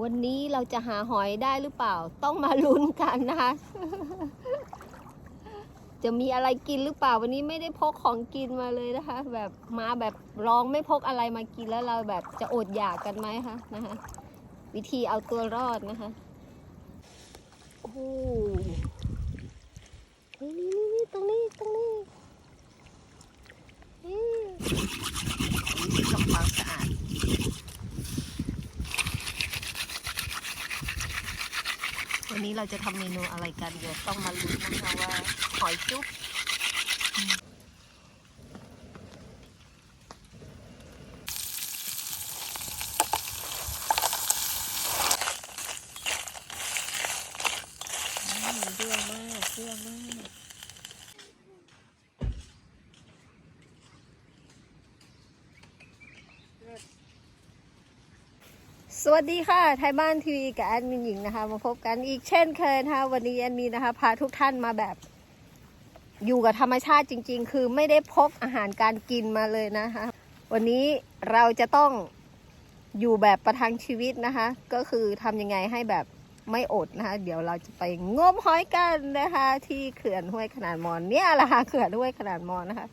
วันนี้เราจะหาหอยได้หรือเปล่า ต้องมาลุ้นกันนะคะ จะมีอะไรกินหรือเปล่า วันนี้ไม่ได้พกของกินมาเลยนะคะ แบบมาแบบลองไม่พกอะไรมากินแล้วเราแบบจะอดอยากกันไหมคะนะคะ วิธีเอาตัวรอดนะคะโอ้นี่นี่นี่ตรงนี้ตรงนี้นี่นี่ทำความสะอาด นนี้เราจะทำเมนูอะไรกัน เดี๋ยวต้องมาลุ้นนะคะว่าหอยจุ๊บอืมเรื่องมากเรื่องมาก สวัสดีค่ะ ไทยบ้านทีวีกับแอดมินหญิงนะคะ มาพบกันอีกเช่นเคยนะคะ วันนี้แอดมินนะคะ พาทุกท่านมาแบบ อยู่กับธรรมชาติจริง ๆ คือไม่ได้พกอาหารการกินมาเลยนะคะ วันนี้เราจะต้องอยู่แบบประทังชีวิตนะคะ ก็คือทำยังไงให้แบบไม่อดนะคะ เดี๋ยวเราจะไปงมหอยกันนะคะ ที่เขื่อนห้วยขนาดมอนเนี่ยแหละค่ะเขื่อนห้วยขนาดมอนนะคะ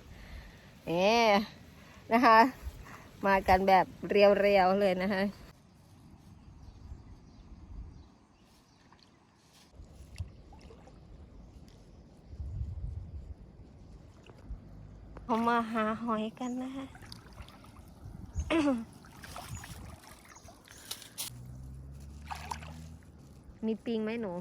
เอ๊นะคะ มากันแบบเรียวๆเลยนะคะ เขามาหาหอยกันนะคะมีปิงไหมหนู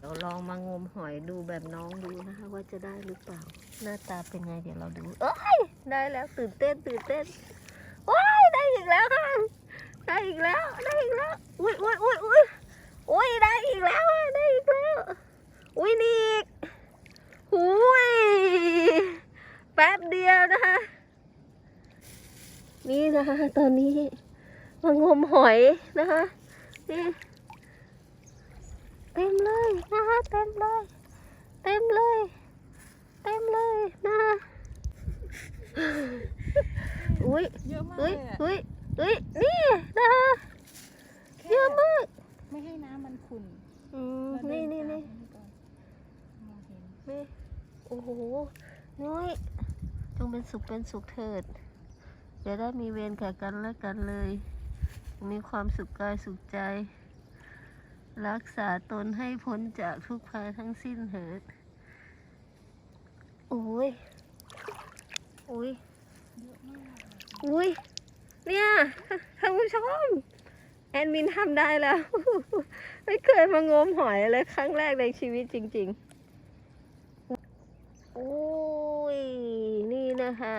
เราลองมางมหอยดูแบบน้องดูนะคะ ว่าจะได้หรือเปล่า หน้าตาเป็นไงเดี๋ยวเราดู เอ้ย ได้แล้วตื่นเต้นตื่นเต้นว้ายได้อีกแล้วค่ะได้อีกแล้ว ได้อีกแล้ว อุ้ยอุ้ยอุ้ยอุ้ยอุ้ยได้อีกแล้วได้อีกแล้ว อุ้ยนี่อีก หุยแป๊บเดียวนะคะ นี่นะคะ ตอนนี้มางมหอยนะคะ นี่ เต็มเลยนะคะเต็มเลย เต็มเลย เต็มเลยนะคะอุ้ยเยอะมากอุ้ยเลยอะอุ้ยอุ้ยนี่นะคะ เยอะมาก ไม่ให้น้ำมันขุ่นอืม เราเดินี่นี่ตามนี่มัก่อนมองเห็น นี่โอ้โห น้อย จงเป็นสุขเป็นสุขเถิดจะได้มีเวรแก่กันและกันเลย มีความสุขกายสุขใจ รักษาตนให้พ้นจากทุกภัยทั้งสิ้นเถิดโอ้ยโอ้ยอุ้ยเนี่ยท่านผู้ชมแอดมินทำได้แล้ว ไม่เคยมางมหอยเลยครั้งแรกในชีวิตจริง ๆ โอ้ย นะคะ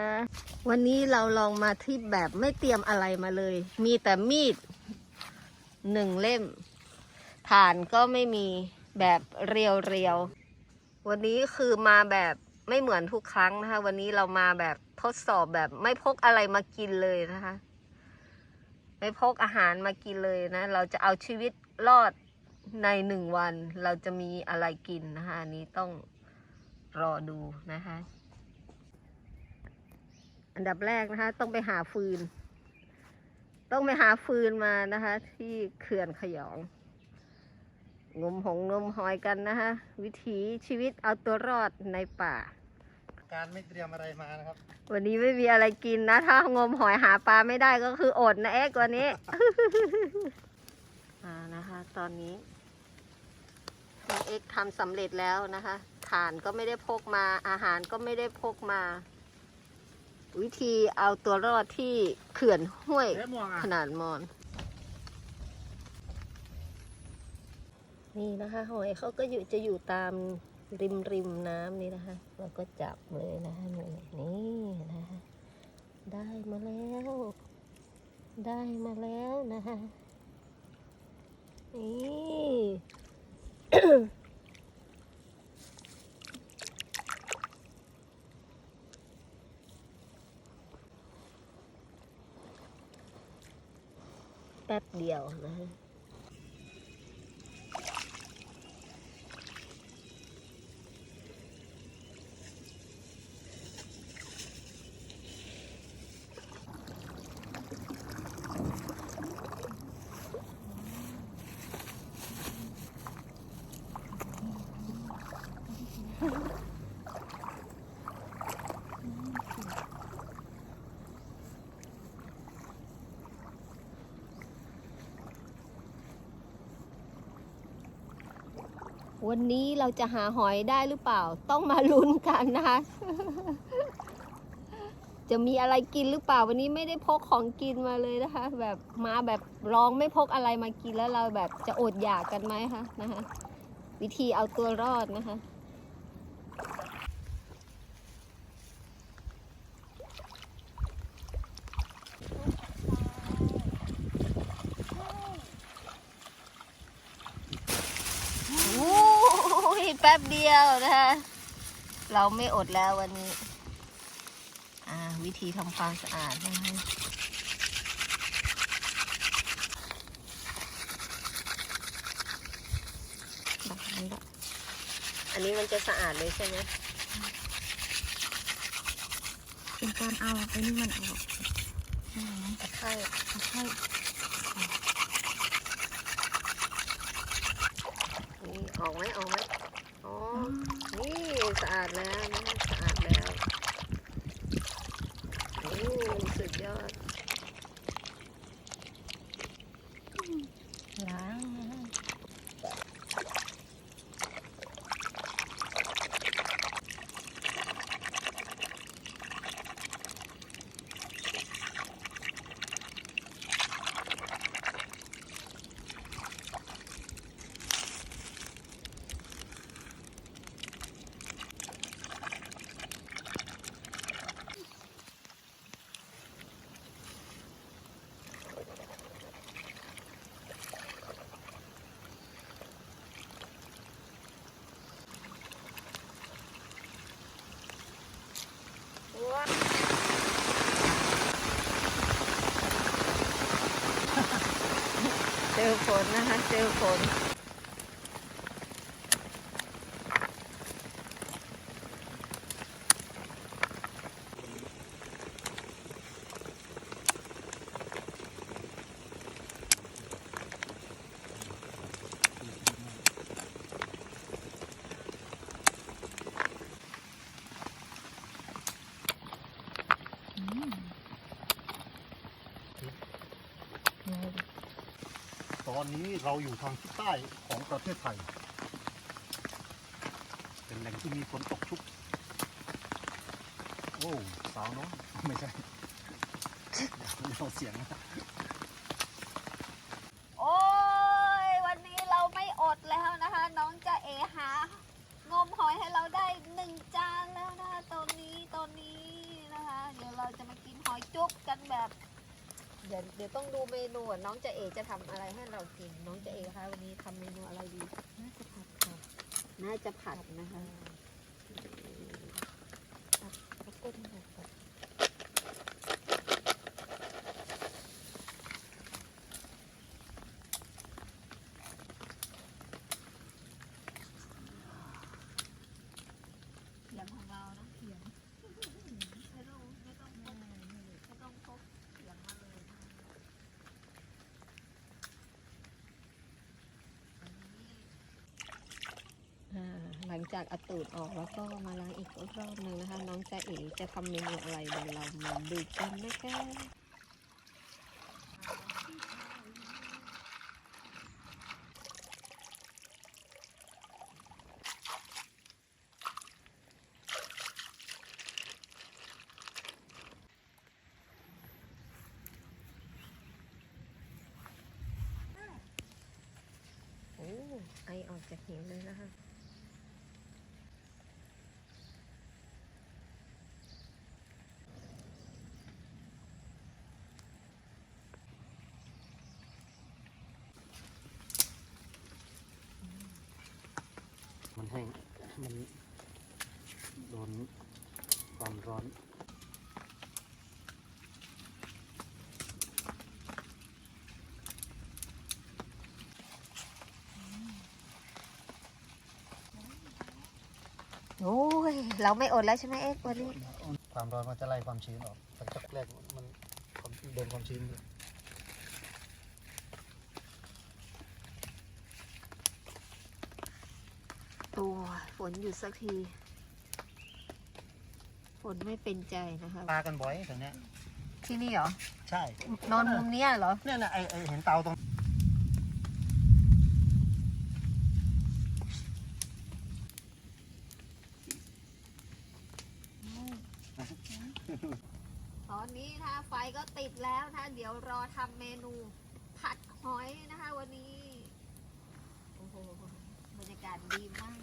วันนี้เราลองมาทริปแบบไม่เตรียมอะไรมาเลย มีแต่มีดหนึ่งเล่ม ฐานก็ไม่มีแบบเรียวๆวันนี้คือมาแบบไม่เหมือนทุกครั้งนะคะ วันนี้เรามาแบบทดสอบแบบไม่พกอะไรมากินเลยนะคะ ไม่พกอาหารมากินเลยนะ เราจะเอาชีวิตรอดในหนึ่งวัน เราจะมีอะไรกินนะคะอันนี้ต้องรอดูนะคะ อันดับแรกนะคะ ต้องไปหาฟืน ต้องไปหาฟืนมานะคะ ที่เขื่อนขยอง งมหงงมหอยกันนะคะวิถีชีวิตเอาตัวรอดในป่า การไม่เตรียมอะไรมานะครับ วันนี้ไม่มีอะไรกินนะ ถ้างมหอยหาปลาไม่ได้ก็คืออดนะเอ็กวันนี้ อ่านะคะ ตอนนี้น้องเอ็กทำสำเร็จแล้วนะคะฐานก็ไม่ได้พกมาอาหารก็ไม่ได้พกมา วิธีเอาตัวรอดที่เขื่อนห้วยเอ๊ะม่วงอะขนาดมอน นี่นะคะหอยเขาก็อยู่จะอยู่ตามริมริมน้ำนี่นะคะ เราก็จับเลยนะคะนี่นี่นะคะได้มาแล้ว ได้มาแล้วนะคะนี่ ป๊บเดียวนะ วันนี้เราจะหาหอยได้หรือเปล่า ต้องมาลุ้นกันนะคะ จะมีอะไรกินหรือเปล่า วันนี้ไม่ได้พกของกินมาเลยนะคะ แบบมาแบบลองไม่พกอะไรมากินแล้วเราแบบจะอดอยากกันไหมคะนะคะ วิธีเอาตัวรอดนะคะ โอ้ย แป๊บเดียวนะคะเราไม่อดแล้ววันนี้ อ่า วิธีทำความสะอาดนะคะแบบนี้ละอันนี้มันจะสะอาดเลยใช่ไหมเป็นการเอาไอ้นี่มันออกตะไคร่ตะไคร่นี่ออกไหมออกไหมอ๋อ นี่สะอาดแล้วนะสะอาดแล้วโอ้สุดยอด ล้ ฝนนะคะ เจอฝน ตอนนี้ เราอยู่ทางทิศใต้ของประเทศไทย เป็นแหล่งที่มีฝนตกชุก โอ้ สาวน้อยไม่ใช่ไม่เอาเสียงนะ โอ้ย วันนี้เราไม่อดแล้วนะคะ น้องจะเอหางมหอยให้เราได้หนึ่งจานแล้วนะคะตอนนี้ตอนนี้นะคะ เดี๋ยวเราจะมากินหอยจุ๊บกันแบบ เดี๋ ยวเดี๋ยวต้องดูเมนูน้องจะเอจะทำอะไรให้เรากิน น้องจะเอคะวันนี้ทำเมนูอะไรดี น่าจะผัดค่ะ น่าจะผัดนะคะ ข้าวต้มแบบผัด เสียงของเรานะเสียงไม่ต้องไม่ต้องพกไม่ต้องพกเสียงมาเลยนะอ่าหลัง จากอาตูดออกแล้วก็มาล้างอีกรอบหนึ่งนะคะ น้องจะเอ๋จะทำเมนูอะไรเดี๋ยวเรามาดูกันนะคะโอ้ไอออกจากหิวเลยนะคะ มันแห้ง มันโดนความร้อนโอ้ยเราไม่อดแล้วใช่ไหมเอ็กซ์วันนี้ ความร้อนมันจะไล่ความชื้นออกหลังจากแรกมันความโดนความชื้น โอ้ฝนหยุดสักที ฝนไม่เป็นใจนะคะมากันบ่อยแถวเนี้ยที่นี่เหรอ ใช่นอนมุมเนี้ยเหรอ เนี่ยนะไอไอเห็นเตาตรงตอนนี้ถ้าไฟก็ติดแล้วถ้าเดี๋ยวรอทำเมนูผัดหอยนะคะวันนี้ โอ้โห บรรยากาศดีมาก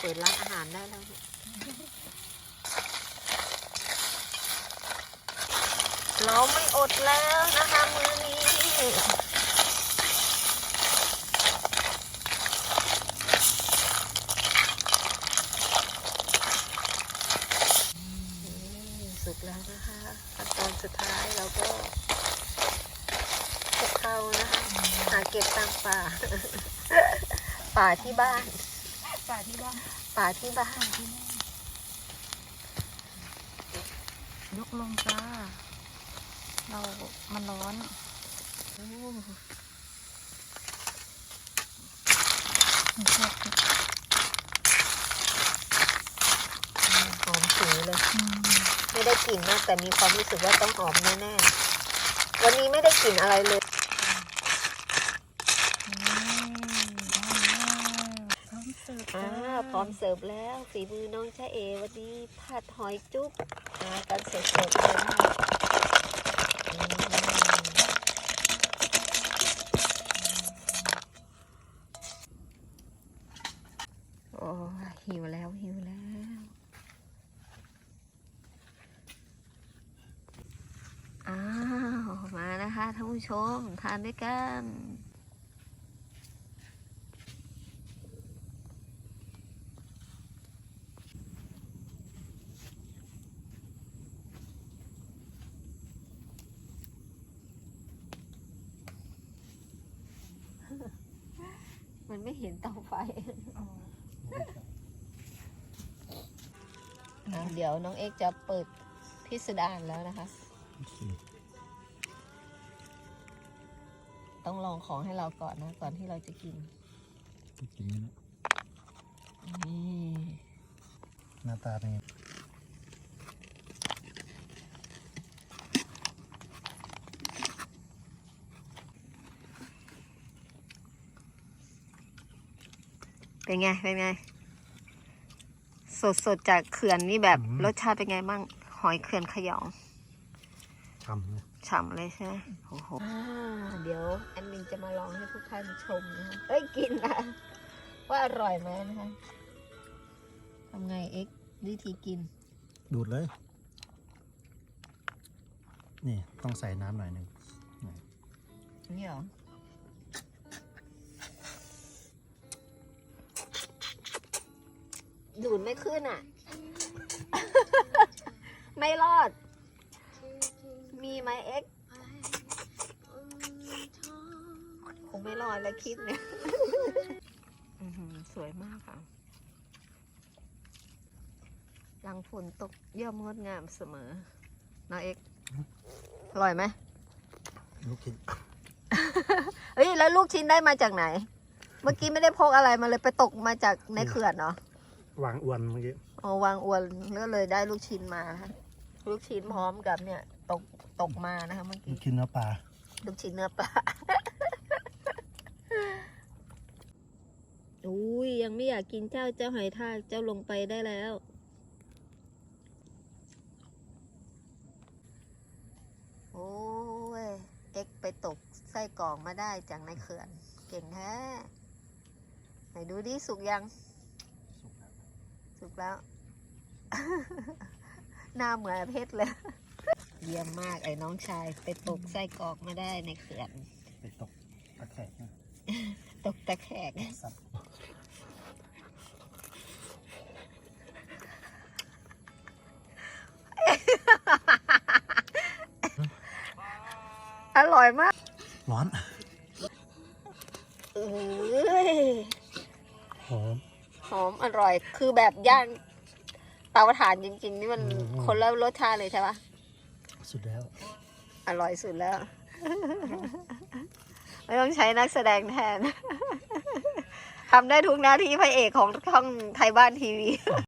เปิดร้านอาหารได้แล้วเราไม่อดแล้วนะคะมื้อนี้สุกแล้วนะคะขั้นตอนสุดท้ายเราก็กเพรานะคะหาเก็บตามป่า ป่าที่บ้าน ป่าที่บ้านป่าที่บ้านยกลงจ้า เรา มันร้อนโอ้มันแซ่บค่ะหอมฉุยเลยอืมไม่ได้กลิ่นนะแต่มีความรู้สึกว่าต้องหอมแน่ๆ วันนี้ไม่ได้กลิ่นอะไรเลย อืมได้ แล้วพร้อมเสิร์ฟอ่าพร้อมเสิร์ฟแล้วฝีมือน้องชาเอวันนี้ผัดหอยจุ๊บมากันสดๆเลยนะคะอืมโอ้หิวแล้วหิวแล้วอ้าวมานะคะท่านผู้ชมทานด้วยกัน มันไม่เห็นเตาไฟอ๋ออะเดี๋ยวน้องเอกจะเปิดพิสดารแล้วนะคะ ต้องลองของให้เราก่อนนะ ก่อนที่เราจะกินกินนี่นะนี่หน้าตาเป็นไง เป็นไง เป็นไง สดสดๆจากเขื่อนนี่แบบรสชาติเป็นไงบ้าง หอยเขื่อนขยองทำนะฉ่ำเลยใช่ไหมโอ้โหเดี๋ยวแอดมินจะมาลองให้ทุกท่านชมนะคะเอ้ยกินนะ ว่าอร่อยไหมนะคะทำไงเอ็กวิธีกิน ดูดเลย นี่ต้องใส่น้ำหน่อยหนึ่งนี่เหรอ ดูดไม่ขึ้นอะ ไม่รอด มีไหมเอ็กคงไม่รอดแล้วคลิปเนี่ยอื้อหือสวยมากค่ะ หลังฝนตกย่อมงดงามเสมอน้าเอ็กอร่อยไหมลูกคิดเฮ้ย แล้วลูกชิ้นได้มาจากไหน เมื่อกี้ไม่ได้พกอะไรมาเลยไปตกมาจากในเขื่อนเนาะ วางอวนเมื่อกี้อ๋อวางอวนก็เลยได้ลูกชิ้นมานะคะลูกชิ้นพร้อมกับเนี่ย ตกตกมานะคะเมื่อลูกี้กชิ้นเนื้อปลาลูกชิ้นเนื้อปลาอุ้ยยังไม่อยากกินเจ้าเจ้าหอยทากเจ้าลงไปได้แล้วโอ้ยเอ็กไปตกไส้กรองมาได้จากในเขื่อน เก่งแท้ไหนดูดิสุกยัง สุกแล้วสุกแล้ว หน้าเหมือนเพชรเลย เยี่ยมมากไอ้น้องชาย ไปตกไส้กรอกมาได้ในเขื่อน ไปตกตะแคกนะตกตะแคกสับอร่อยมาก ร้อนเอ้ อร่อย คือแบบย่างเตาถ่านจริง ๆ นี่มันอืม คนละรสชาติเลยใช่ปะสุดแล้วอร่อยสุดแล้ว ไม่ต้องใช้นักแสดงแทน ทำได้ทุกหน้าที่พระเอกของช่องไทยบ้านทีวี